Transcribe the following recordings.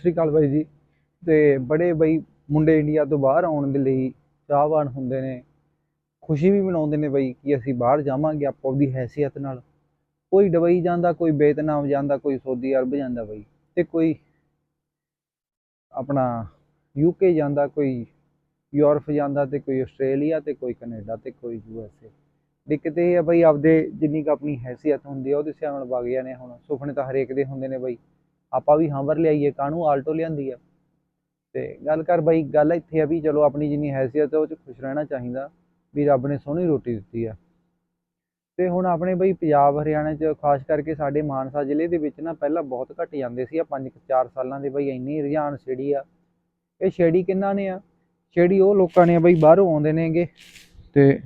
ਸਤਿ ਸ਼੍ਰੀ ਅਕਾਲ ਬਾਈ ਜੀ। ਤੇ ਬੜੇ ਬਈ ਮੁੰਡੇ ਇੰਡੀਆ ਤੋਂ ਬਾਹਰ ਆਉਣ ਦੇ ਲਈ ਚਾਹਵਾਨ ਹੁੰਦੇ ਨੇ। ਖੁਸ਼ੀ ਵੀ ਮਨਾਉਂਦੇ ਨੇ ਬਈ ਕਿ ਅਸੀਂ ਬਾਹਰ ਜਾਵਾਂਗੇ ਆਪੋ ਦੀ ਹੈਸੀਅਤ ਨਾਲ। ਕੋਈ ਦੁਬਈ ਜਾਂਦਾ, ਕੋਈ ਵੀਅਤਨਾਮ ਜਾਂਦਾ, ਕੋਈ ਸਾਊਦੀ ਅਰਬ ਜਾਂਦਾ ਬਈ। ਤੇ ਕੋਈ ਆਪਣਾ ਯੂਕੇ ਜਾਂਦਾ, ਕੋਈ ਯੂਰਪ ਜਾਂਦਾ ਤੇ ਕੋਈ ਆਸਟ੍ਰੇਲੀਆ ਤੇ ਕੋਈ ਕੈਨੇਡਾ ਤੇ ਕੋਈ ਯੂਐਸਏ ਦਿੱਕਤ ਇਹ ਹੈ ਬਈ ਆਪਦੇ ਜਿੰਨੀ ਕੁ ਆਪਣੀ ਹੈਸੀਅਤ ਹੁੰਦੀ ਆ, ਉਹਦੇ ਹਿਸਾਬ ਨਾਲ ਵਗ ਜਾਣੇ ਹੁਣ। ਸੁਪਨੇ ਤਾਂ ਹਰੇਕ ਦੇ ਹੁੰਦੇ ਨੇ ਬਈ। ਆਪਾਂ ਵੀ ਹੰਵਰ ਲਿਆਈਏ, ਕਾਹਨੂੰ ਆਲਟੋ ਲਿਆਂਦੀ ਆ? ਤੇ ਗੱਲ ਕਰ ਬਈ, ਗੱਲ ਇੱਥੇ ਆ ਵੀ ਚਲੋ ਆਪਣੀ ਜਿੰਨੀ ਹੈਸੀਅਤ ਆ, ਉਹ 'ਚ ਖੁਸ਼ ਰਹਿਣਾ ਚਾਹੀਦਾ ਵੀ ਰੱਬ ਨੇ ਸੋਹਣੀ ਰੋਟੀ ਦਿੱਤੀ ਆ। ਤੇ ਹੁਣ ਆਪਣੇ ਬਈ ਪੰਜਾਬ, ਹਰਿਆਣਾ 'ਚ ਖਾਸ ਕਰਕੇ ਸਾਡੇ ਮਾਨਸਾ ਜ਼ਿਲ੍ਹੇ ਦੇ ਵਿੱਚ ਨਾ ਪਹਿਲਾਂ ਬਹੁਤ ਘੱਟ ਜਾਂਦੇ ਸੀ ਆ 5-4 ਸਾਲਾਂ ਦੇ ਬਈ ਇੰਨੀ ਰੁਝਾਨ ਛੇੜੀ ਆ। ਇਹ ਛੇੜੀ ਕਿੰਨਾ ਨੇ ਆ? ਛੇੜੀ ਉਹ ਲੋਕਾਂ ਨੇ ਬਈ ਬਾਹਰੋਂ ਆਉਂਦੇ ਨੇਗੇ ਤੇ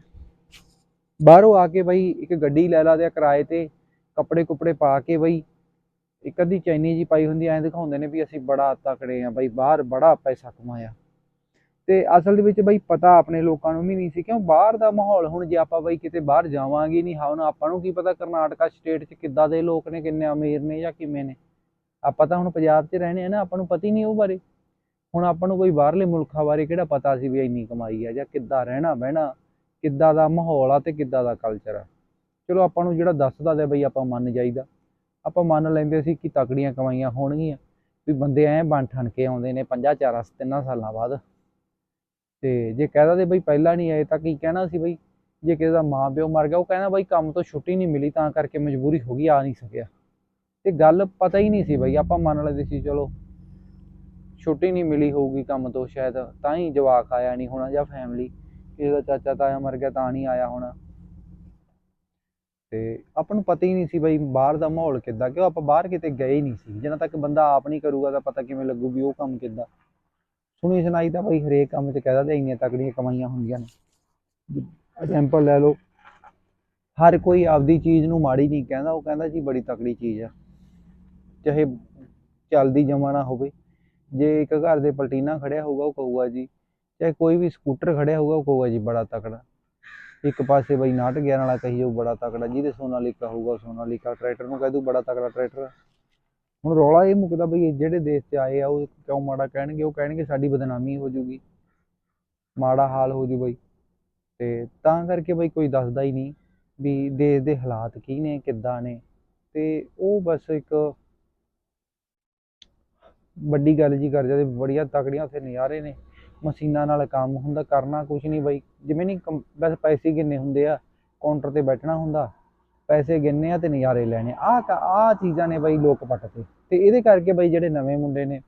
ਬਾਹਰੋਂ ਆ ਕੇ ਬਈ ਇੱਕ ਗੱਡੀ ਲੈ ਲਾ ਦੇ ਕਿਰਾਏ ਤੇ, ਕੱਪੜੇ ਕੁਪੜੇ ਪਾ ਕੇ ਬਈ ਇੱਕ ਅੱਧੀ ਚੈਨੀ ਜੀ ਪਾਈ ਹੁੰਦੀ ਐਂ ਦਿਖਾਉਂਦੇ ਨੇ ਵੀ ਅਸੀਂ ਬੜਾ ਤਕੜੇ ਆ ਬਈ, ਬਾਹਰ ਬੜਾ ਪੈਸਾ ਕਮਾਇਆ। ਤੇ ਅਸਲ ਦੇ ਵਿੱਚ ਬਈ ਪਤਾ ਆਪਣੇ ਲੋਕਾਂ ਨੂੰ ਵੀ ਨਹੀਂ ਸੀ, ਕਿਉਂ ਬਾਹਰ ਦਾ ਮਾਹੌਲ, ਹੁਣ ਜੇ ਆਪਾਂ ਬਈ ਕਿਤੇ ਬਾਹਰ ਜਾਵਾਂਗੇ ਨਹੀਂ, ਹਾਂ, ਹੁਣ ਆਪਾਂ ਨੂੰ ਕੀ ਪਤਾ ਕਰਨਾਟਕਾ ਸਟੇਟ 'ਚ ਕਿੱਦਾਂ ਦੇ ਲੋਕ ਨੇ, ਕਿੰਨੇ ਅਮੀਰ ਨੇ ਜਾਂ ਕਿਵੇਂ ਨੇ। ਆਪਾਂ ਤਾਂ ਹੁਣ ਪੰਜਾਬ 'ਚ ਰਹਿਣੇ ਆ ਨਾ, ਆਪਾਂ ਨੂੰ ਪਤਾ ਹੀ ਨਹੀਂ ਉਹ ਬਾਰੇ। ਹੁਣ ਆਪਾਂ ਨੂੰ ਕੋਈ ਬਾਹਰਲੇ ਮੁਲਕਾਂ ਬਾਰੇ ਕਿਹੜਾ ਪਤਾ ਸੀ ਵੀ ਇੰਨੀ ਕਮਾਈ ਆ ਜਾਂ ਕਿੱਦਾਂ ਰਹਿਣਾ ਬਹਿਣਾ, ਕਿੱਦਾਂ ਦਾ ਮਾਹੌਲ ਆ ਤੇ ਕਿੱਦਾਂ ਦਾ ਕਲਚਰ ਆ। ਚਲੋ ਆਪਾਂ ਨੂੰ ਜਿਹੜਾ ਦੱਸਦਾ ਦੇ ਬਈ ਆਪਾਂ ਮੰਨ ਜਾਈਦਾ। ਆਪਾਂ ਮੰਨ ਲੈਂਦੇ ਸੀ ਕਿ ਤਕੜੀਆਂ ਕਮਾਈਆਂ ਹੋਣਗੀਆਂ, ਵੀ ਬੰਦੇ ਐਂ ਬਣ ਠਣ ਕੇ ਆਉਂਦੇ ਨੇ ਪੰਜਾਂ ਚਾਰਾਂ, ਤਿੰਨਾਂ ਸਾਲਾਂ ਬਾਅਦ। ਤੇ ਜੇ ਕਹਿਦਾ ਤੇ ਬਈ ਪਹਿਲਾਂ ਨਹੀਂ ਆਏ ਤਾਂ ਕੀ ਕਹਿਣਾ ਸੀ ਬਈ? ਜੇ ਕਿਸੇ ਦਾ ਮਾਂ ਪਿਓ ਮਰ ਗਿਆ, ਉਹ ਕਹਿੰਦਾ ਬਈ ਕੰਮ ਤੋਂ ਛੁੱਟੀ ਨਹੀਂ ਮਿਲੀ, ਤਾਂ ਕਰਕੇ ਮਜਬੂਰੀ ਹੋ ਗਈ, ਆ ਨਹੀਂ ਸਕਿਆ। ਤੇ ਗੱਲ ਪਤਾ ਹੀ ਨਹੀਂ ਸੀ ਬਈ, ਆਪਾਂ ਮੰਨ ਲੈਂਦੇ ਸੀ ਚਲੋ ਛੁੱਟੀ ਨਹੀਂ ਮਿਲੀ ਹੋਊਗੀ ਕੰਮ ਤੋਂ ਸ਼ਾਇਦ, ਤਾਂ ਹੀ ਜਵਾਕ ਆਇਆ ਨਹੀਂ ਹੋਣਾ ਜਾਂ ਫੈਮਿਲੀ ਕਿਸੇ ਦਾ ਚਾਚਾ ਤਾਇਆ ਮਰ ਗਿਆ ਤਾਂ ਨਹੀਂ ਆਇਆ ਹੋਣਾ। ਤੇ ਆਪਾਂ ਨੂੰ ਪਤਾ ਹੀ ਨਹੀਂ ਸੀ ਬਈ ਬਾਹਰ ਦਾ ਮਾਹੌਲ ਕਿੱਦਾਂ, ਕਿਉਂ ਆਪਾਂ ਬਾਹਰ ਕਿਤੇ ਗਏ ਹੀ ਨਹੀਂ ਸੀ। ਜਿੰਨਾ ਤੱਕ ਬੰਦਾ ਆਪ ਨਹੀਂ ਕਰੂਗਾ ਤਾਂ ਪਤਾ ਕਿਵੇਂ ਲੱਗੂ ਵੀ ਉਹ ਕੰਮ ਕਿੱਦਾਂ। ਸੁਣੀ ਸੁਣਾਈ ਤਾਂ ਬਈ ਹਰੇਕ ਕੰਮ 'ਚ ਕਹਿਦਾ ਤੇ ਇੰਨੀਆਂ ਤਕੜੀਆਂ ਕਮਾਈਆਂ ਹੁੰਦੀਆਂ ਨੇ। ਐਗਜ਼ਾਮਪਲ ਲੈ ਲਓ, ਹਰ ਕੋਈ ਆਪਦੀ ਚੀਜ਼ ਨੂੰ ਮਾੜੀ ਨਹੀਂ ਕਹਿੰਦਾ, ਉਹ ਕਹਿੰਦਾ ਜੀ ਬੜੀ ਤਕੜੀ ਚੀਜ਼ ਆ। ਚਾਹੇ ਚੱਲਦੀ ਜਮਾਨਾ ਹੋਵੇ, ਜੇ ਇੱਕ ਘਰ ਦੇ ਪਲਟੀਨਾ ਖੜਿਆ ਹੋਊਗਾ, ਉਹ ਕਹੂਗਾ ਜੀ। ਚਾਹੇ ਕੋਈ ਵੀ ਸਕੂਟਰ ਖੜਿਆ ਹੋਊਗਾ, ਉਹ ਕਹੂਗਾ ਜੀ ਬੜਾ ਤਕੜਾ। ਇੱਕ ਪਾਸੇ ਬਈ 911 ਵਾਲਾ ਕਹੀ ਜਾਊ ਬੜਾ ਤਕੜਾ, ਜਿਹਦੇ ਸੋਨਾਲੀਕਾ ਹੋਊਗਾ ਸੋਨਾਲੀਕਾ ਟਰੈਕਟਰ ਨੂੰ ਕਹਿ ਦੂ ਬੜਾ ਤਕੜਾ ਟਰੈਕਟਰ ਹੁਣ ਰੌਲਾ ਇਹ ਮੁੱਕਦਾ ਬਈ ਜਿਹੜੇ ਦੇਸ਼ 'ਚ ਆਏ ਆ, ਉਹ ਕਿਉਂ ਮਾੜਾ ਕਹਿਣਗੇ? ਉਹ ਕਹਿਣਗੇ ਸਾਡੀ ਬਦਨਾਮੀ ਹੋ ਜੂਗੀ, ਮਾੜਾ ਹਾਲ ਹੋ ਜੂ ਬਈ। ਤੇ ਤਾਂ ਕਰਕੇ ਬਈ ਕੋਈ ਦੱਸਦਾ ਹੀ ਨਹੀਂ ਵੀ ਦੇਸ਼ ਦੇ ਹਾਲਾਤ ਕੀ ਨੇ, ਕਿੱਦਾਂ ਨੇ। ਤੇ ਉਹ ਬਸ ਇੱਕ ਵੱਡੀ ਗੱਲ ਜੀ ਕਰ ਜਾਂਦੇ, ਬੜੀਆਂ ਤਕੜੀਆਂ ਉੱਥੇ ਨਜ਼ਾਰੇ ਨੇ। ਮਸ਼ੀਨਾਂ ਨਾਲ ਕੰਮ ਹੁੰਦਾ, ਕਰਨਾ ਕੁਝ ਨਹੀਂ ਬਈ। ਜਿਵੇਂ ਨਹੀਂ ਕੰ- ਬਸ ਪੈਸੇ ਗਿੰਨੇ ਹੁੰਦੇ ਆ ਕਾਊਂਟਰ ਤੇ ਬੈਠਣਾ ਹੁੰਦਾ, ਪੈਸੇ ਗਿੰਨੇ ਆ ਤੇ ਨਜ਼ਾਰੇ ਲੈਣੇ ਆ। ਆ ਚੀਜ਼ਾਂ ਨੇ ਬਾਈ ਲੋਕ ਪੱਟ ਤੇ। ਤੇ ਇਹਦੇ ਕਰਕੇ ਬਾਈ ਜਿਹੜੇ ਨਵੇਂ ਮੁੰਡੇ ਨੇ,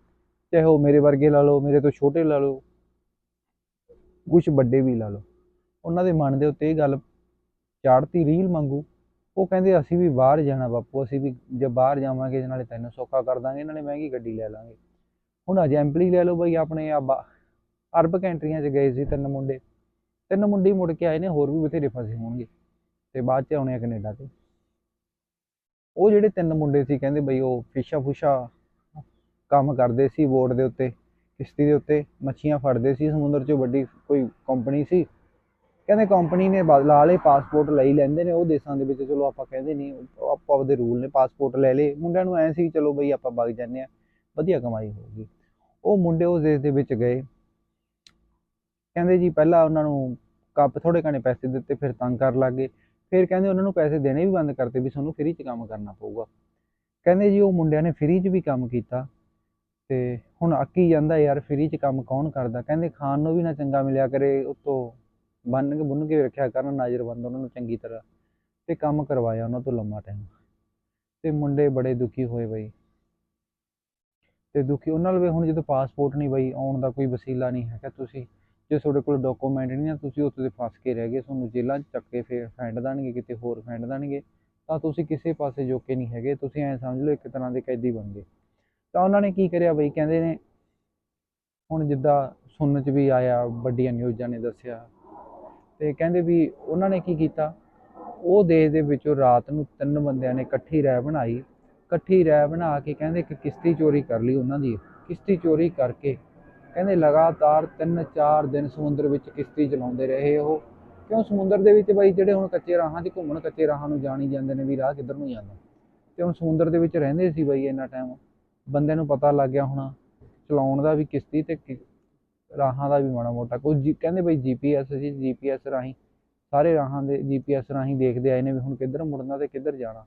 ਚਾਹੇ ਉਹ ਮੇਰੇ ਵਰਗੇ ਲਾ ਲਓ, ਮੇਰੇ ਤੋਂ ਛੋਟੇ ਲਾ ਲਓ ਕੁਝ ਵੱਡੇ ਵੀ ਲਾ ਲਓ, ਉਹਨਾਂ ਦੇ ਮਨ ਦੇ ਉੱਤੇ ਇਹ ਗੱਲ ਚਾੜਤੀ ਰੀਲ ਮੰਗੂ ਉਹ ਕਹਿੰਦੇ, ਅਸੀਂ ਵੀ ਬਾਹਰ ਜਾਣਾ ਬਾਪੂ, ਅਸੀਂ ਵੀ ਜੇ ਬਾਹਰ ਜਾਵਾਂਗੇ, ਨਾਲੇ ਤੈਨੂੰ ਸੌਖਾ ਕਰ ਦਾਂਗੇ ਇਹਨਾਂ ਨੇ ਮਹਿੰਗੀ ਗੱਡੀ ਲੈ ਲਾਂਗੇ। ਹੁਣ ਐਗਜ਼ਾਮਪਲ ਲੈ ਲਓ ਬਈ ਆਪਣੇ ਆ ਬਾ- ਅਰਬ ਕੰਟਰੀਆਂ 'ਚ ਗਏ ਸੀ ਤਿੰਨ ਮੁੰਡੇ। ਤਿੰਨ ਮੁੰਡੇ ਮੁੜ ਕੇ ਆਏ ਨੇ, ਹੋਰ ਵੀ ਬਥੇਰੇ ਫਸੇ ਹੋਣਗੇ। ਤੇ ਬਾਅਦ 'ਚ ਆਉਣੇ ਆ ਕੈਨੇਡਾ ਤੇ। ਉਹ ਜਿਹੜੇ ਤਿੰਨ ਮੁੰਡੇ ਸੀ, ਕਹਿੰਦੇ ਬਈ ਉਹ ਫਿਸ਼ਾ ਫੁਸ਼ਾ ਕੰਮ ਕਰਦੇ ਸੀ ਬੋਟ ਦੇ ਉੱਤੇ, ਕਿਸ਼ਤੀ ਦੇ ਉੱਤੇ, ਮੱਛੀਆਂ ਫੜਦੇ ਸੀ, ਸਮੁੰਦਰ 'ਚੋਂ ਵੱਡੀ ਕੋਈ ਕੰਪਨੀ ਸੀ। ਕਹਿੰਦੇ ਕੰਪਨੀ ਨੇ ਬ- ਲਾ ਲਏ ਪਾਸਪੋਰਟ ਲਈ ਲੈਂਦੇ ਨੇ, ਉਹ ਦੇਸ਼ਾਂ ਦੇ ਵਿੱਚ ਚਲੋ ਆਪਾਂ ਕਹਿੰਦੇ ਨਹੀਂ ਉਹ ਆਪੋ ਆਪਦੇ ਰੂਲ ਨੇ ਪਾਸਪੋਰਟ ਲੈ ਲਏ। ਮੁੰਡਿਆਂ ਨੂੰ ਐ ਸੀ ਚਲੋ ਬਈ ਆਪਾਂ ਵਗ ਜਾਂਦੇ ਆ, ਵਧੀਆ ਕਮਾਈ ਹੋਊਗੀ। ਉਹ ਮੁੰਡੇ ਉਸ ਦੇਸ਼ ਦੇ ਵਿੱਚ ਗਏ। ਕਹਿੰਦੇ ਜੀ ਪਹਿਲਾਂ ਉਹਨਾਂ ਨੂੰ ਕੱਪ ਥੋੜੇ ਘਣੇ ਪੈਸੇ ਦਿੱਤੇ, ਫਿਰ ਤੰਗ ਕਰਨ ਲੱਗੇ ਫਿਰ ਕਹਿੰਦੇ ਉਹਨਾਂ ਨੂੰ ਪੈਸੇ ਦੇਣੇ ਵੀ ਬੰਦ ਕਰਤੇ ਵੀ ਤੁਹਾਨੂੰ ਫ੍ਰੀ 'ਚ ਕੰਮ ਕਰਨਾ ਪਊਗਾ। ਕਹਿੰਦੇ ਜੀ ਉਹ ਮੁੰਡਿਆਂ ਨੇ ਫ੍ਰੀ 'ਚ ਵੀ ਕੰਮ ਕੀਤਾ ਤੇ ਹੁਣ ਅੱਕੀ ਜਾਂਦਾ ਯਾਰ ਫ੍ਰੀ 'ਚ ਕੰਮ ਕੌਣ ਕਰਦਾ? ਕਹਿੰਦੇ ਖਾਣ ਨੂੰ ਵੀ ਨਾ ਚੰਗਾ ਮਿਲਿਆ ਕਰੇ, ਉਤੋਂ ਬੰਨ ਕੇ ਬੁੰਨ ਕੇ ਰੱਖਿਆ ਕਰਨ, ਨਜ਼ਰਬੰਦ ਉਹਨਾਂ ਨੂੰ ਚੰਗੀ ਤਰ੍ਹਾਂ ਤੇ ਕੰਮ ਕਰਵਾਇਆ ਉਹਨਾਂ ਤੋਂ ਲੰਮਾ ਟਾਈਮ ਤੇ ਮੁੰਡੇ ਬੜੇ ਦੁਖੀ ਹੋਏ ਬਈ। ਤੇ ਦੁਖੀ, ਉਹਨਾਂ ਨਾਲ ਵੀ ਹੁਣ ਜਦੋਂ ਪਾਸਪੋਰਟ ਨਹੀਂ ਬਈ, ਆਉਣ ਦਾ ਕੋਈ ਵਸੀਲਾ ਨਹੀਂ ਹੈਗਾ ਤੁਸੀਂ। ਜੇ ਤੁਹਾਡੇ ਕੋਲ ਡਾਕੂਮੈਂਟ ਨਹੀਂ ਆ, ਤੁਸੀਂ ਉੱਥੇ ਦੇ ਫਸ ਕੇ ਰਹਿ ਗਏ, ਤੁਹਾਨੂੰ ਜੇਲ੍ਹਾਂ 'ਚ ਚੱਕ ਕੇ ਫੇਰ ਫੈਂਡ ਦੇਣਗੇ, ਕਿਤੇ ਹੋਰ ਫੈਂਡ ਦੇਣਗੇ, ਤਾਂ ਤੁਸੀਂ ਕਿਸੇ ਪਾਸੇ ਜੋਕੇ ਨਹੀਂ ਹੈਗੇ, ਤੁਸੀਂ ਐਂ ਸਮਝ ਲਓ ਇੱਕ ਤਰ੍ਹਾਂ ਦੇ ਕੈਦੀ ਬਣ ਗਏ। ਤਾਂ ਉਹਨਾਂ ਨੇ ਕੀ ਕਰਿਆ ਬਈ, ਕਹਿੰਦੇ ਨੇ, ਹੁਣ ਜਿੱਦਾਂ ਸੁਣਨ 'ਚ ਵੀ ਆਇਆ, ਵੱਡੀਆਂ ਨਿਊਜ਼ਾਂ ਨੇ ਦੱਸਿਆ, ਤੇ ਕਹਿੰਦੇ ਵੀ ਉਹਨਾਂ ਨੇ ਕੀ ਕੀਤਾ, ਉਹ ਦੇਸ਼ ਦੇ ਵਿੱਚੋਂ ਰਾਤ ਨੂੰ ਤਿੰਨ ਬੰਦਿਆਂ ਨੇ ਇਕੱਠੀ ਰਹਿ ਬਣਾਈ, ਇਕੱਠੀ ਰਹਿ ਬਣਾ ਕੇ ਕਹਿੰਦੇ ਇੱਕ ਕਿਸ਼ਤੀ ਚੋਰੀ ਕਰ ਲਈ ਉਹਨਾਂ ਦੀ, ਕਿਸ਼ਤੀ ਚੋਰੀ ਕਰਕੇ ਕਹਿੰਦੇ ਲਗਾਤਾਰ 3-4 ਦਿਨ ਸਮੁੰਦਰ ਵਿੱਚ ਕਿਸ਼ਤੀ ਚਲਾਉਂਦੇ ਰਹੇ ਉਹ। ਕਿਉਂ? ਸਮੁੰਦਰ ਦੇ ਵਿੱਚ ਬਾਈ ਜਿਹੜੇ ਹੁਣ ਕੱਚੇ ਰਾਹਾਂ 'ਚ ਘੁੰਮਣ ਕੱਚੇ ਰਾਹਾਂ ਨੂੰ ਜਾਣੀ ਜਾਂਦੇ ਨੇ, ਵੀ ਰਾਹ ਕਿੱਧਰ ਨੂੰ ਜਾਂਦਾ ਤੇ ਹੁਣ ਸਮੁੰਦਰ ਦੇ ਵਿੱਚ ਰਹਿੰਦੇ ਸੀ ਬਾਈ ਇੰਨਾ ਟਾਈਮ ਬੰਦਿਆਂ ਨੂੰ ਪਤਾ ਲੱਗ ਗਿਆ ਹੋਣਾ, ਚਲਾਉਣ ਦਾ ਵੀ ਕਿਸ਼ਤੀ ਤੇ ਕਿ- ਰਾਹਾਂ ਦਾ ਵੀ ਮਾੜਾ ਮੋਟਾ। ਕੋਈ ਜੀ- ਕਹਿੰਦੇ ਬਈ ਜੀਪੀਐਸ ਜੀ ਜੀਪੀਐਸ ਰਾਹੀਂ, ਸਾਰੇ ਰਾਹਾਂ ਦੇ ਜੀਪੀਐਸ ਰਾਹੀਂ ਦੇਖਦੇ ਆਏ ਨੇ ਵੀ ਹੁਣ ਕਿੱਧਰ ਮੁੜਨਾ ਤੇ ਕਿੱਧਰ ਜਾਣਾ।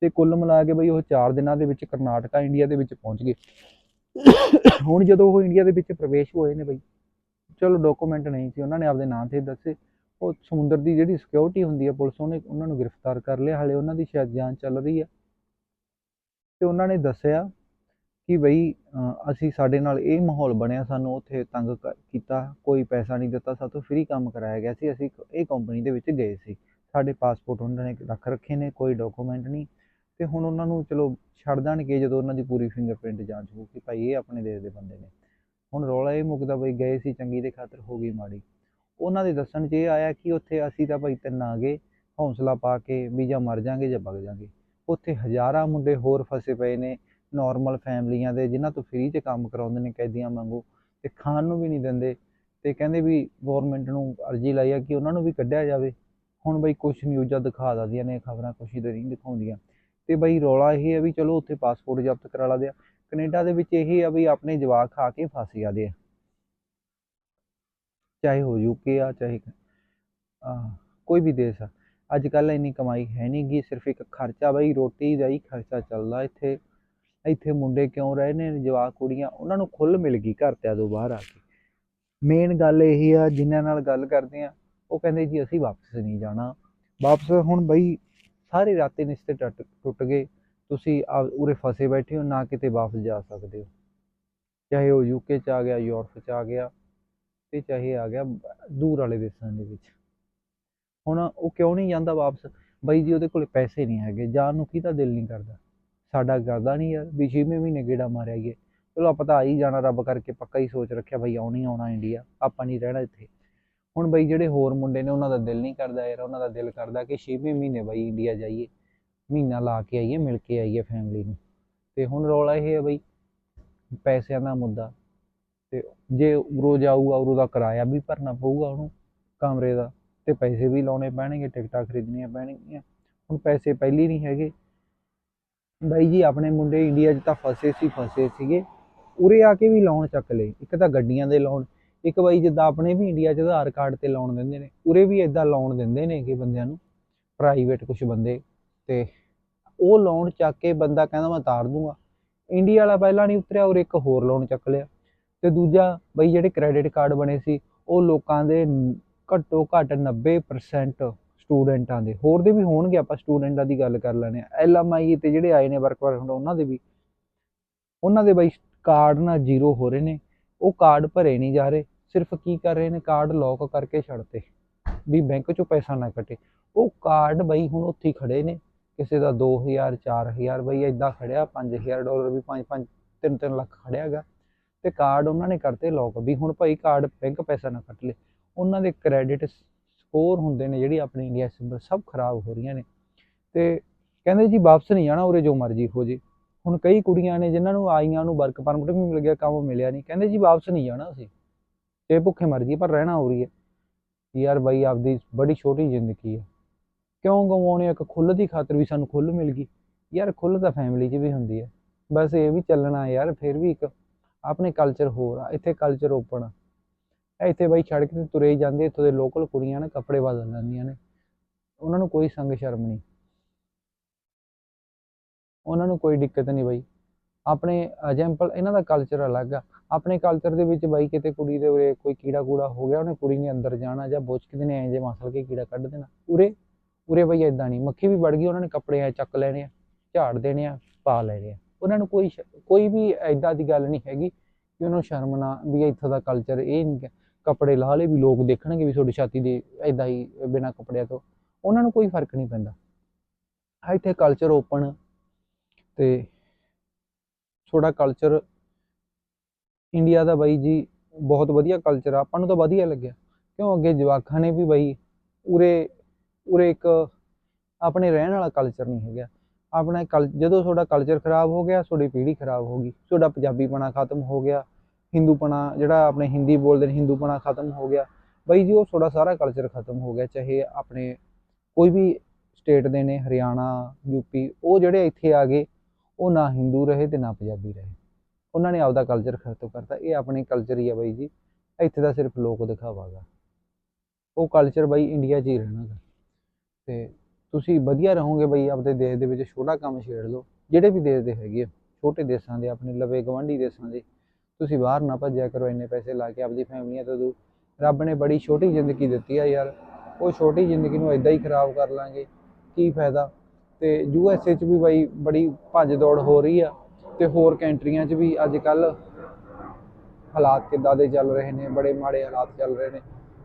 ਤੇ ਕੁੱਲ ਮਿਲਾ ਕੇ ਬਈ ਉਹ 4 ਦਿਨਾਂ ਦੇ ਵਿੱਚ ਕਰਨਾਟਕਾ, ਇੰਡੀਆ ਦੇ ਵਿੱਚ ਪਹੁੰਚ ਗਏ। ਹੁਣ ਜਦੋਂ ਉਹ ਇੰਡੀਆ ਦੇ ਵਿੱਚ ਪ੍ਰਵੇਸ਼ ਹੋਏ ਨੇ ਬਈ, ਚਲੋ ਡਾਕੂਮੈਂਟ ਨਹੀਂ ਸੀ, ਉਹਨਾਂ ਨੇ ਆਪਦੇ ਨਾਂ ਤੇ ਦੱਸੇ। ਉਹ ਸਮੁੰਦਰ ਦੀ ਜਿਹੜੀ ਸਿਕਿਉਰਿਟੀ ਹੁੰਦੀ ਹੈ ਪੁਲਿਸ, ਉਹਨੇ ਉਹਨਾਂ ਨੂੰ ਗ੍ਰਿਫਤਾਰ ਕਰ ਲਿਆ। ਹਾਲੇ ਉਹਨਾਂ ਦੀ ਸ਼ਾਇਦ ਜਾਂਚ ਚੱਲ ਰਹੀ ਹੈ ਤੇ ਉਹਨਾਂ ਨੇ ਦੱਸਿਆ ਕਿ ਬਈ ਅਸੀਂ ਸਾਡੇ ਨਾਲ ਇਹ ਮਾਹੌਲ ਬਣਿਆ, ਸਾਨੂੰ ਉੱਥੇ ਤੰਗ ਕੀਤਾ, ਕੋਈ ਪੈਸਾ ਨਹੀਂ ਦਿੱਤਾ, ਸਾਤੋਂ ਫ੍ਰੀ ਕੰਮ ਕਰਾਇਆ ਗਿਆ ਸੀ। ਅਸੀਂ ਇਹ ਕੰਪਨੀ ਦੇ ਵਿੱਚ ਗਏ ਸੀ। ਸਾਡੇ ਪਾਸਪੋਰਟ ਉਹਨਾਂ ਨੇ ਰੱਖ ਰੱਖੇ ਨੇ, ਕੋਈ ਡਾਕੂਮੈਂਟ ਨਹੀਂ। ਤੇ ਹੁਣ ਉਹਨਾਂ ਨੂੰ ਚਲੋ ਛੱਡ ਦੇਣਗੇ ਜਦੋਂ ਉਹਨਾਂ ਦੀ ਪੂਰੀ ਫਿੰਗਰਪ੍ਰਿੰਟ ਜਾਂਚ ਹੋਊ ਕਿ ਭਾਈ ਇਹ ਆਪਣੇ ਦੇਸ਼ ਦੇ ਬੰਦੇ ਨੇ। ਹੁਣ ਰੌਲਾ ਇਹ ਮੁੱਕਦਾ ਬਈ ਗਏ ਸੀ ਚੰਗੀ ਦੇ ਖਾਤਰ, ਹੋ ਗਈ ਮਾੜੀ। ਉਹਨਾਂ ਦੇ ਦੱਸਣ 'ਚ ਇਹ ਆਇਆ ਕਿ ਉੱਥੇ ਅਸੀਂ ਤਾਂ ਭਾਈ ਤਿੰਨ ਆ ਗਏ, ਹੌਸਲਾ ਪਾ ਕੇ ਵੀ ਜਾਂ ਮਰ ਜਾਾਂਗੇ ਜਾਂ ਵਗ ਜਾਾਂਗੇ ਉੱਥੇ ਹਜ਼ਾਰਾਂ ਮੁੰਡੇ ਹੋਰ ਫਸੇ ਪਏ ਨੇ ਨਾਰਮਲ ਫੈਮਲੀਆਂ ਦੇ ਜਿਨ੍ਹਾਂ ਤੋਂ ਫ੍ਰੀ 'ਚ ਕੰਮ ਕਰਾਉਂਦੇ ਨੇ ਕੈਦੀਆਂ ਵਾਂਗੂ ਤੇ ਖਾਣ ਨੂੰ ਵੀ ਨਹੀਂ ਦਿੰਦੇ ਤੇ ਕਹਿੰਦੇ ਵੀ ਗਵਰਨਮੈਂਟ ਨੂੰ ਅਰਜ਼ੀ ਲਾਈ ਆ ਕਿ ਉਹਨਾਂ ਨੂੰ ਵੀ ਕੱਢਿਆ ਜਾਵੇ। ਹੁਣ ਬਈ ਕੁਝ ਨਿਊਜ਼ਾਂ ਦਿਖਾ ਦਿੰਦੀਆਂ ਨੇ, ਖਬਰਾਂ ਕੁਛ ਇਧਰ ਨਹੀਂ ਦਿਖਾਉਂਦੀਆਂ। ਤੇ ਬਈ ਰੌਲਾ ਇਹ ਹੈ ਵੀ ਚਲੋ ਉੱਥੇ ਪਾਸਪੋਰਟ ਜ਼ਬਤ ਕਰਾ ਲਾ ਦਿਆ ਕੈਨੇਡਾ ਦੇ ਵਿੱਚ ਇਹ ਆ ਵੀ ਆਪਣੇ ਜਵਾਕ ਖਾ ਕੇ ਫਸ ਜਾਂਦੇ ਆ। ਚਾਹੇ ਹੋ ਯੂਕੇ ਆ, ਚਾਹੇ ਕੋਈ ਵੀ ਦੇਸ਼ ਆ। ਅੱਜ ਕੱਲ ਇੰਨੀ ਕਮਾਈ ਹੈ ਨਹੀਂ ਗੀ, ਸਿਰਫ ਇੱਕ ਖਰਚਾ ਬਈ, ਰੋਟੀ ਦਾ ਹੀ ਖਰਚਾ ਚੱਲਦਾ ਇੱਥੇ। ਇੱਥੇ ਮੁੰਡੇ ਕਿਉਂ ਰਹੇ ਨੇ, ਜਵਾਕ, ਕੁੜੀਆਂ, ਉਹਨਾਂ ਨੂੰ ਖੁੱਲ ਮਿਲ ਗਈ ਘਰ ਤੇ ਤੋਂ ਬਾਹਰ ਆ ਕੇ। ਮੇਨ ਗੱਲ ਇਹੀ ਆ, ਜਿਨ੍ਹਾਂ ਨਾਲ ਗੱਲ ਕਰਦੇ ਆ, ਉਹ ਕਹਿੰਦੇ ਜੀ ਅਸੀਂ ਵਾਪਸ ਨਹੀਂ ਜਾਣਾ। ਵਾਪਸ ਹੁਣ ਬਈ ਸਾਰੇ ਰਾਤੇ ਨਿਸ਼ਤੇ ਟੁੱਟ ਟੁੱਟ ਗਏ। ਤੁਸੀਂ ਆ ਉਰੇ ਫਸੇ ਬੈਠੇ ਹੋ, ਨਾ ਕਿਤੇ ਵਾਪਸ ਜਾ ਸਕਦੇ ਹੋ। ਚਾਹੇ ਉਹ ਯੂਕੇ ਚ ਆ ਗਿਆ ਯੂਰਪ ਚ ਆ ਗਿਆ ਤੇ ਚਾਹੇ ਆ ਗਿਆ ਦੂਰ ਵਾਲੇ ਦੇਸ਼ਾਂ ਦੇ ਵਿੱਚ। ਹੁਣ ਉਹ ਕਿਉਂ ਨਹੀਂ ਜਾਂਦਾ ਵਾਪਸ? ਬਈ ਜੀ, ਉਹਦੇ ਕੋਲ ਪੈਸੇ ਨਹੀਂ ਹੈਗੇ। ਜਾਣ ਨੂੰ ਕਿਹਦਾ ਦਿਲ ਨਹੀਂ ਕਰਦਾ? ਸਾਡਾ ਕਰਦਾ ਨਹੀਂ ਯਾਰ। ਵੀ ਛੇਵੇਂ ਮਹੀਨੇ ਗੇੜਾ ਮਾਰਿਆ ਗਏ ਚਲੋ, ਆਪਾਂ ਤਾਂ ਆ ਹੀ ਜਾਣਾ ਰੱਬ ਕਰਕੇ। ਪੱਕਾ ਹੀ ਸੋਚ ਰੱਖਿਆ, ਬਈ ਆਉਣਾ ਹੀ ਆਉਣਾ ਇੰਡੀਆ ਆਪਾਂ ਨਹੀਂ ਰਹਿਣਾ ਇੱਥੇ। ਹੁਣ ਬਈ ਜਿਹੜੇ ਹੋਰ ਮੁੰਡੇ ਨੇ ਉਹਨਾਂ ਦਾ ਦਿਲ ਨਹੀਂ ਕਰਦਾ ਯਾਰ, ਉਹਨਾਂ ਦਾ ਦਿਲ ਕਰਦਾ ਕਿ ਛੇਵੇਂ ਮਹੀਨੇ ਬਈ ਇੰਡੀਆ ਜਾਈਏ, ਮਹੀਨਾ ਲਾ ਕੇ ਆਈਏ, ਮਿਲ ਕੇ ਆਈਏ ਫੈਮਿਲੀ ਨੂੰ। ਤੇ ਹੁਣ ਰੌਲਾ ਇਹ ਹੈ ਬਈ ਪੈਸਿਆਂ ਦਾ ਮੁੱਦਾ, ਤੇ ਜੇ ਉਰੋ ਜਾਊਗਾ ਉਰੋ ਦਾ ਕਿਰਾਇਆ ਵੀ ਭਰਨਾ ਪਊਗਾ ਉਹਨੂੰ ਕਮਰੇ ਦਾ, ਤੇ ਪੈਸੇ ਵੀ ਲਾਉਣੇ ਪੈਣਗੇ, ਟਿਕਟਾਂ ਖਰੀਦਣੀਆਂ ਪੈਣਗੀਆਂ। ਹੁਣ ਪੈਸੇ ਪਹਿਲੀ ਨਹੀਂ ਹੈਗੇ। ਬਾਈ ਜੀ, ਆਪਣੇ ਮੁੰਡੇ ਇੰਡੀਆ 'ਚ ਤਾਂ ਫਸੇ ਸੀ, ਫਸੇ ਸੀਗੇ। ਉਰੇ ਆ ਕੇ ਵੀ ਲੋਨ ਚੱਕ ਲਏ। ਇੱਕ ਤਾਂ ਗੱਡੀਆਂ ਦੇ ਲੋਨ ਇੱਕ ਬਾਈ ਜਿੱਦਾਂ ਆਪਣੇ ਵੀ ਇੰਡੀਆ 'ਚ ਆਧਾਰ ਕਾਰਡ ਤੇ ਲੋਨ ਦਿੰਦੇ ਨੇ, ਉਰੇ ਵੀ ਇਦਾਂ ਲੋਨ ਦਿੰਦੇ ਨੇ ਕਿ ਬੰਦਿਆਂ ਨੂੰ ਪ੍ਰਾਈਵੇਟ ਕੁਝ ਬੰਦੇ, ਤੇ ਉਹ ਲੋਨ ਚੱਕ ਕੇ ਬੰਦਾ ਕਹਿੰਦਾ ਮੈਂ ਤਾਰ ਦੂੰਗਾ। ਇੰਡੀਆ ਵਾਲਾ ਪਹਿਲਾਂ ਨਹੀਂ ਉਤਰਿਆ, ਉਰੇ ਇੱਕ ਹੋਰ ਲੋਨ ਚੱਕ ਲਿਆ। ਤੇ ਦੂਜਾ ਬਈ ਜਿਹੜੇ ਕ੍ਰੈਡਿਟ ਕਾਰਡ ਬਣੇ ਸੀ, ਉਹ ਲੋਕਾਂ ਦੇ ਘੱਟੋ ਘੱਟ 90% ਸਟੂਡੈਂਟਾਂ ਦੇ। ਹੋਰ ਦੇ ਵੀ ਹੋਣਗੇ, ਆਪਾਂ ਸਟੂਡੈਂਟਾਂ ਦੀ ਗੱਲ ਕਰ ਲੈਣੇ ਆ ਐਲਐਮਆਈ ਤੇ ਜਿਹੜੇ ਆਏ ਨੇ ਵਰਕ ਪਰਮਿਟ ਉਹਨਾਂ ਦੇ ਵੀ। ਉਹਨਾਂ ਦੇ ਬਈ ਕਾਰਡ ਨਾ ਜ਼ੀਰੋ ਹੋ ਰਹੇ ਨੇ। ਉਹ ਕਾਰਡ ਭਰੇ ਨਹੀਂ ਜਾ ਰਹੇ। ਸਿਰਫ ਕੀ ਕਰ ਰਹੇ ਨੇ ਕਾਰਡ ਲੌਕ ਕਰਕੇ ਛੱਡਤੇ, ਵੀ ਬੈਂਕ ਚੋਂ ਪੈਸਾ ਨਾ ਕੱਟੇ ਉਹ ਕਾਰਡ ਬਈ ਹੁਣ ਉੱਥੇ ਹੀ ਖੜੇ ਨੇ, ਕਿਸੇ ਦਾ 2000 4000 ਬਈ ਇਦਾਂ ਖੜਿਆ 5000 ਡਾਲਰ ਵੀ 5 5 3 3 ਲੱਖ ਖੜਿਆਗਾ ਤੇ ਕਾਰਡ ਉਹਨਾਂ ਨੇ ਕਰਤੇ ਲੌਕ ਵੀ ਹੁਣ ਭਾਈ ਕਾਰਡ ਬੈਂਕ ਪੈਸਾ ਨਾ ਕੱਟ ਲੇ। ਉਹਨਾਂ ਦੇ ਕ੍ਰੈਡਿਟ ਸਕੋਰ ਹੁੰਦੇ ਨੇ ਜਿਹੜੀ ਆਪਣੀ ਇੰਡੀਆ ਸਿੰਬਲ ਸਭ ਖਰਾਬ ਹੋ ਰਹੀਆਂ ਨੇ। ਤੇ ਕਹਿੰਦੇ ਜੀ ਵਾਪਸ ਨਹੀਂ ਜਾਣਾ ਉਰੇ ਜੋ ਮਰਜ਼ੀ ਹੋ ਜੇ। ਹੁਣ ਕਈ ਕੁੜੀਆਂ ਨੇ ਜਿਨ੍ਹਾਂ ਨੂੰ ਆਈਆਂ ਨੂੰ ਵਰਕ ਪਰਮਿਟ ਵੀ ਮਿਲ ਗਿਆ, ਕੰਮ ਮਿਲਿਆ ਨਹੀਂ। ਕਹਿੰਦੇ ਜੀ ਵਾਪਸ ਨਹੀਂ ਜਾਣਾ ਅਸੀਂ। ਤੇ ਭੁੱਖੇ ਮਰਜ਼ੀ ਪਰ ਰਹਿਣਾ ਹੋ ਰਹੀ ਹੈ ਯਾਰ ਬਾਈ, ਆਪਦੀ ਬੜੀ ਛੋਟੀ ਜ਼ਿੰਦਗੀ ਹੈ ਕਿਉਂ ਗਵਾਉਣੇ ਇੱਕ ਖੁੱਲ੍ਹ ਦੀ ਖਾਤਰ ਵੀ ਸਾਨੂੰ ਖੁੱਲ੍ਹ ਮਿਲ ਗਈ। ਯਾਰ ਖੁੱਲ੍ਹ ਤਾਂ ਫੈਮਿਲੀ 'ਚ ਵੀ ਹੁੰਦੀ ਹੈ। ਬਸ ਇਹ ਵੀ ਚੱਲਣਾ ਯਾਰ, ਫਿਰ ਵੀ ਇੱਕ ਆਪਣੇ ਕਲਚਰ ਹੋਰ ਆ। ਇੱਥੇ ਕਲਚਰ ਓਪਨ ਆ। ਇੱਥੇ ਬਾਈ ਸੜਕ ਤੇ ਤੁਰੇ ਜਾਂਦੇ, ਇੱਥੋਂ ਦੇ ਲੋਕਲ ਕੁੜੀਆਂ ਨੇ ਕੱਪੜੇ ਬਦਲ ਲੈਂਦੀਆਂ ਨੇ। ਉਹਨਾਂ ਨੂੰ ਕੋਈ ਸੰਗ ਸ਼ਰਮ ਨਹੀਂ। ਉਹਨਾਂ ਨੂੰ ਕੋਈ ਦਿੱਕਤ ਨਹੀਂ ਬਾਈ। ਆਪਣੇ ਐਗਜ਼ਾਮਪਲ ਇਹਨਾਂ ਦਾ ਕਲਚਰ ਅਲੱਗ ਆ। ਆਪਣੇ ਕਲਚਰ ਦੇ ਵਿੱਚ ਬਾਈ ਕਿਤੇ ਕੁੜੀ ਦੇ ਉਰੇ ਕੋਈ ਕੀੜਾ ਕੂੜਾ ਹੋ ਗਿਆ, ਉਹਨੇ ਕੁੜੀ ਨੇ ਅੰਦਰ ਜਾਣਾ ਜਾਂ ਬੁੱਚਕਦੇ ਨੇ ਐਂ ਜੇ ਮਸਲ ਕੇ ਕੀੜਾ ਕੱਢ ਦੇਣਾ। ਉਰੇ ਉਰੇ ਬਾਈ ਇਦਾਂ ਨਹੀਂ। ਮੱਖੀ ਵੀ ਵੜ ਗਈ, ਉਹਨਾਂ ਨੇ ਕੱਪੜੇ ਐ ਚੱਕ ਲੈਣੇ ਆ, ਝਾੜ ਦੇਣੇ ਆ, ਪਾ ਲੈਣੇ ਆ। ਉਹਨਾਂ ਨੂੰ ਕੋਈ ਸ਼- ਕੋਈ ਵੀ ਐਦਾਂ ਦੀ ਗੱਲ ਨਹੀਂ ਹੈਗੀ ਕਿ ਉਹਨਾਂ ਨੂੰ ਸ਼ਰਮ ਨਾ, ਵੀ ਇੱਥੋਂ ਦਾ ਕਲਚਰ ਇਹ ਨਹੀਂ ਕੱਪੜੇ ਲਾ ਲਏ ਵੀ ਲੋਕ ਦੇਖਣਗੇ ਵੀ ਤੁਹਾਡੀ ਛਾਤੀ ਦੇ ਐਦਾਂ ਹੀ ਬਿਨਾਂ ਕੱਪੜਿਆਂ ਤੋਂ। ਉਹਨਾਂ ਨੂੰ ਕੋਈ ਫ਼ਰਕ ਨਹੀਂ ਪੈਂਦਾ। ਇੱਥੇ ਕਲਚਰ ਓਪਨ ਤੇ ਤੁਹਾਡਾ ਕਲਚਰ ਇੰਡੀਆ ਦਾ ਬਾਈ ਜੀ ਬਹੁਤ ਵਧੀਆ ਕਲਚਰ ਆ, ਆਪਾਂ ਨੂੰ ਤਾਂ ਵਧੀਆ ਲੱਗਿਆ। ਕਿਉਂ? ਅੱਗੇ ਜਵਾਕਾਂ ਨੇ ਵੀ ਬਾਈ ਉਰੇ ਉਰੇ ਇੱਕ ਆਪਣੇ ਰਹਿਣ ਵਾਲਾ ਕਲਚਰ ਨਹੀਂ ਹੈਗਾ। ਆਪਣਾ ਕਲ ਜਦੋਂ ਤੁਹਾਡਾ ਕਲਚਰ ਖਰਾਬ ਹੋ ਗਿਆ, ਤੁਹਾਡੀ ਪੀੜ੍ਹੀ ਖਰਾਬ ਹੋ ਗਈ। ਤੁਹਾਡਾ ਪੰਜਾਬੀਪਣਾ ਖਤਮ ਹੋ ਗਿਆ, ਹਿੰਦੂਪਣਾ, ਜਿਹੜਾ ਆਪਣੇ ਹਿੰਦੀ ਬੋਲਦੇ ਨੇ, ਹਿੰਦੂਪਣਾ ਖਤਮ ਹੋ ਗਿਆ। ਬਾਈ ਜੀ, ਉਹ ਤੁਹਾਡਾ ਸਾਰਾ ਕਲਚਰ ਖਤਮ ਹੋ ਗਿਆ, ਚਾਹੇ ਆਪਣੇ ਕੋਈ ਵੀ ਸਟੇਟ ਦੇ ਨੇ, ਹਰਿਆਣਾ ਯੂਪੀ ਉਹ ਜਿਹੜੇ ਇੱਥੇ ਆ ਗਏ ਉਹ ਨਾ ਹਿੰਦੂ ਰਹੇ ਤੇ ਨਾ ਪੰਜਾਬੀ ਰਹੇ। ਉਹਨਾਂ ਨੇ ਆਪਦਾ ਕਲਚਰ ਖਤਮ ਕਰਤਾ। ਇਹ ਆਪਣੇ ਕਲਚਰ ਹੀ ਆ ਬਾਈ ਜੀ। ਇੱਥੇ ਦਾ ਸਿਰਫ ਲੋਕ ਦਿਖਾਵਾਗਾ। ਉਹ ਕਲਚਰ ਬਾਈ ਇੰਡੀਆ 'ਚ ਹੀ ਰਹਿਣਾ ਗਾ ਤੇ ਤੁਸੀਂ ਵਧੀਆ ਰਹੋਗੇ ਬਈ, ਆਪਦੇ ਦੇਸ਼ ਦੇ ਵਿੱਚ ਛੋਟਾ ਕੰਮ ਛੇੜ ਲਓ। ਜਿਹੜੇ ਵੀ ਦੇਸ਼ ਦੇ ਹੈਗੇ ਆ, ਛੋਟੇ ਦੇਸ਼ਾਂ ਦੇ, ਆਪਣੇ ਲਵੇ ਗਵਾਂਢੀ ਦੇਸ਼ਾਂ ਦੇ, ਤੁਸੀਂ ਬਾਹਰ ਨਾ ਭੱਜਿਆ ਕਰੋ, ਇੰਨੇ ਪੈਸੇ ਲਾ ਕੇ ਆਪਦੀ ਫੈਮਲੀਆਂ ਤੋਂ ਦੂਰ ਰੱਬ ਨੇ ਬੜੀ ਛੋਟੀ ਜ਼ਿੰਦਗੀ ਦਿੱਤੀ ਆ ਯਾਰ। ਉਹ ਛੋਟੀ ਜ਼ਿੰਦਗੀ ਨੂੰ ਇਦਾਂ ਹੀ ਖਰਾਬ ਕਰ ਲਾਂਗੇ। ਕੀ ਫਾਇਦਾ? ਤੇ ਯੂ ਐਸ ਏ 'ਚ ਵੀ ਬਈ ਬੜੀ ਭੱਜ ਦੌੜ ਹੋ ਰਹੀ ਆ ਤੇ ਹੋਰ ਕੰਟਰੀਆਂ 'ਚ ਵੀ ਅੱਜ ਕੱਲ ਹਾਲਾਤ ਕਿੱਦਾਂ ਦੇ ਚੱਲ ਰਹੇ ਨੇ, ਬੜੇ ਮਾੜੇ ਹਾਲਾਤ ਚੱਲ ਰਹੇ ਨੇ।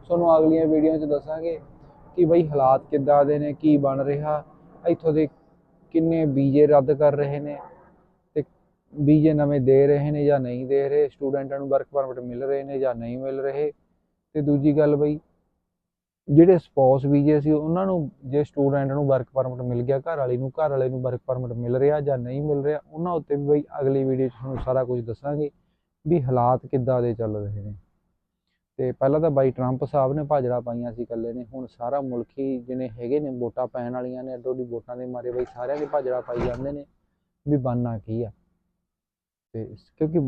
ਤੁਹਾਨੂੰ ਅਗਲੀਆਂ ਵੀਡੀਓ 'ਚ ਦੱਸਾਂਗੇ ਕਿ ਬਈ ਹਾਲਾਤ ਕਿੱਦਾਂ ਦੇ ਨੇ, ਕੀ ਬਣ ਰਿਹਾ, ਇੱਥੋਂ ਦੇ ਕਿੰਨੇ ਵੀਜ਼ੇ ਰੱਦ ਕਰ ਰਹੇ ਨੇ ਤੇ ਵੀਜ਼ੇ ਨਵੇਂ ਦੇ ਰਹੇ ਨੇ ਜਾਂ ਨਹੀਂ ਦੇ ਰਹੇ, ਸਟੂਡੈਂਟਾਂ ਨੂੰ ਵਰਕ ਪਰਮਿਟ ਮਿਲ ਰਹੇ ਨੇ ਜਾਂ ਨਹੀਂ ਮਿਲ ਰਹੇ। ਤੇ ਦੂਜੀ ਗੱਲ ਬਈ ਜਿਹੜੇ ਸਪੌਸ ਵੀਜ਼ੇ ਸੀ, ਉਹਨਾਂ ਨੂੰ ਜੇ ਸਟੂਡੈਂਟ ਨੂੰ ਵਰਕ ਪਰਮਿਟ ਮਿਲ ਗਿਆ ਘਰ ਵਾਲੇ ਨੂੰ ਘਰ ਵਾਲੇ ਨੂੰ ਵਰਕ ਪਰਮਿਟ ਮਿਲ ਰਿਹਾ ਜਾਂ ਨਹੀਂ ਮਿਲ ਰਿਹਾ, ਉਹਨਾਂ ਉੱਤੇ ਵੀ ਬਈ ਅਗਲੀ ਵੀਡੀਓ 'ਚ ਤੁਹਾਨੂੰ ਸਾਰਾ ਕੁਝ ਦੱਸਾਂਗੇ ਵੀ ਹਾਲਾਤ ਕਿੱਦਾਂ ਦੇ ਚੱਲ ਰਹੇ ਨੇ। ਤੇ ਪਹਿਲਾਂ ਤਾਂ ਬਾਈ ਟਰੰਪ ਸਾਹਿਬ ਨੇ ਭਾਜੜਾ ਪਾਈਆਂ ਸੀ ਇਕੱਲੇ ਨੇ, ਹੁਣ ਸਾਰਾ ਮੁਲਕ ਹੀ ਜਿਹਨੇ ਹੈਗੇ ਨੇ ਵੋਟਾਂ ਪੈਣ ਵਾਲੀਆਂ ਨੇ, ਅੱਡੋ ਅੱਡੀ ਵੋਟਾਂ ਦੇ ਮਾਰੇ ਬਈ ਸਾਰਿਆਂ ਦੇ ਭਾਜੜਾ ਪਾਈ ਜਾਂਦੇ ਨੇ, ਵੀ ਬਣਨਾ ਕੀ ਆ। ਤੇ ਇਸ- ਕਿਉਂਕਿ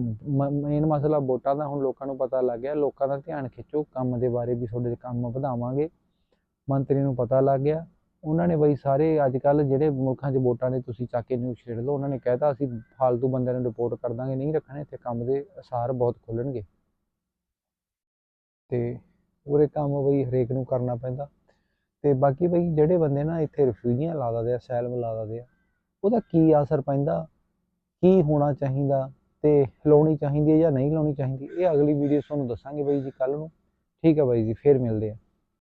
ਮੇਨ ਮਸਲਾ ਵੋਟਾਂ ਦਾ ਹੁਣ ਲੋਕਾਂ ਨੂੰ ਪਤਾ ਲੱਗ ਗਿਆ, ਲੋਕਾਂ ਦਾ ਧਿਆਨ ਖਿੱਚੋ, ਕੰਮ ਦੇ ਬਾਰੇ ਵੀ ਤੁਹਾਡੇ ਕੰਮ ਵਧਾਵਾਂਗੇ। ਮੰਤਰੀ ਨੂੰ ਪਤਾ ਲੱਗ ਗਿਆ। ਉਹਨਾਂ ਨੇ ਬਈ ਸਾਰੇ ਅੱਜ ਕੱਲ ਜਿਹੜੇ ਮੁਲਕਾਂ 'ਚ ਵੋਟਾਂ ਨੇ ਤੁਸੀਂ ਚੱਕ ਕੇ ਨਿਊਜ਼ ਛੇੜ ਲਓ, ਉਹਨਾਂ ਨੇ ਕਹਿਤਾ ਅਸੀਂ ਫਾਲਤੂ ਬੰਦਿਆਂ ਨੂੰ ਰਿਪੋਰਟ ਕਰ ਦਾਂਗੇ, ਨਹੀਂ ਰੱਖਣੇ, ਇੱਥੇ ਕੰਮ ਦੇ ਅਸਾਰ ਬਹੁਤ ਖੁੱਲਣਗੇ ਤੇ ਉਰੇ ਕੰਮ ਬਈ ਹਰੇਕ ਨੂੰ ਕਰਨਾ ਪੈਂਦਾ। ਤੇ ਬਾਕੀ ਬਈ ਜਿਹੜੇ ਬੰਦੇ ਨਾ ਇੱਥੇ ਰਿਫਿਊਜੀਆਂ ਲਾ ਦਿੰਦੇ ਆ ਸੈਲਮ ਲਾ ਦਿੰਦੇ ਆ, ਉਹਦਾ ਕੀ ਅਸਰ ਪੈਂਦਾ, ਕੀ ਹੋਣਾ ਚਾਹੀਦਾ? ਤੇ ਲਾਉਣੀ ਚਾਹੀਦੀ ਹੈ ਜਾਂ ਨਹੀਂ ਲਾਉਣੀ ਚਾਹੀਦੀ, ਇਹ ਅਗਲੀ ਵੀਡੀਓ ਤੁਹਾਨੂੰ ਦੱਸਾਂਗੇ ਬਾਈ ਜੀ ਕੱਲ ਨੂੰ। ਠੀਕ ਹੈ ਬਾਈ ਜੀ, ਫੇਰ ਮਿਲਦੇ ਆ